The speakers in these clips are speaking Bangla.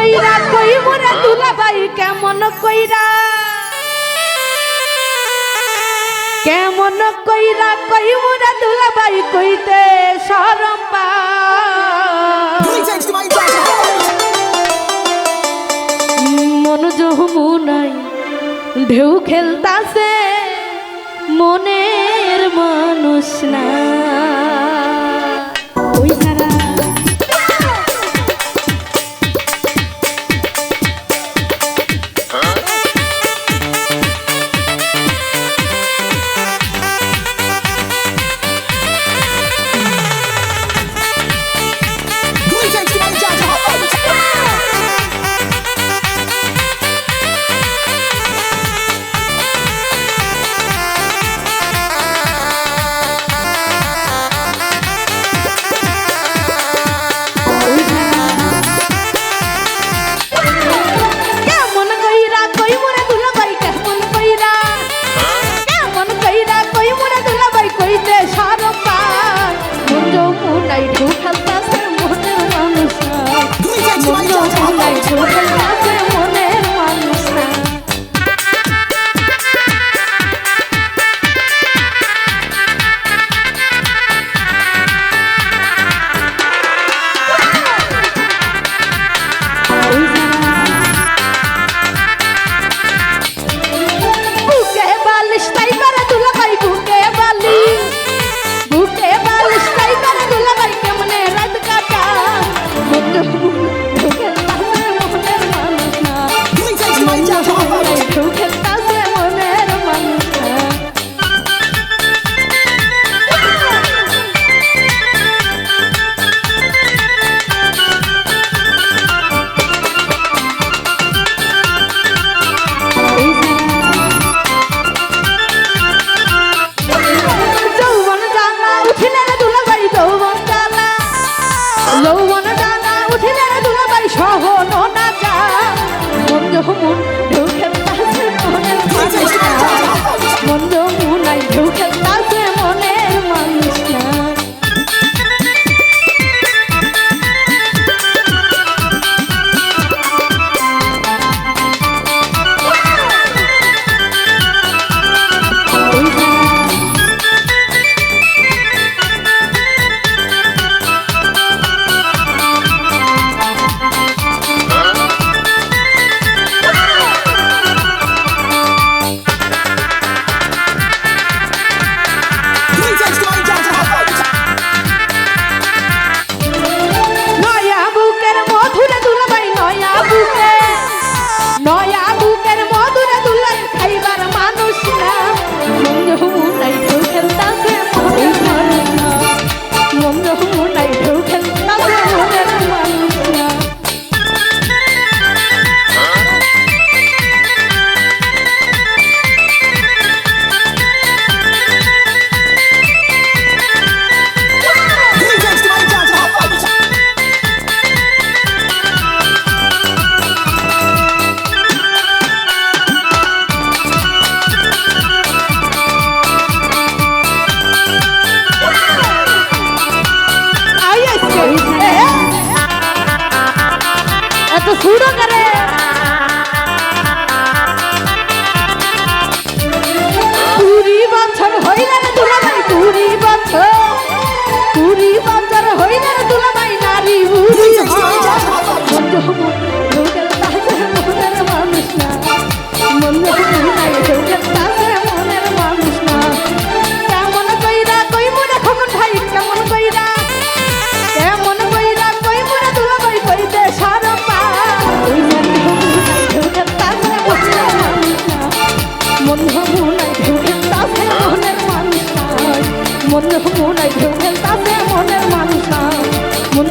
কইরা কই মোরা দুলা ভাই কেমন কইরা? কেমন কইরা কই মোরা দুলা ভাই কইতে শরম পা মন জহমু নাই ঢেউ খেলতাছে মনের মানুষ না Hello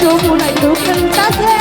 যমুনায় তো খেলতাছে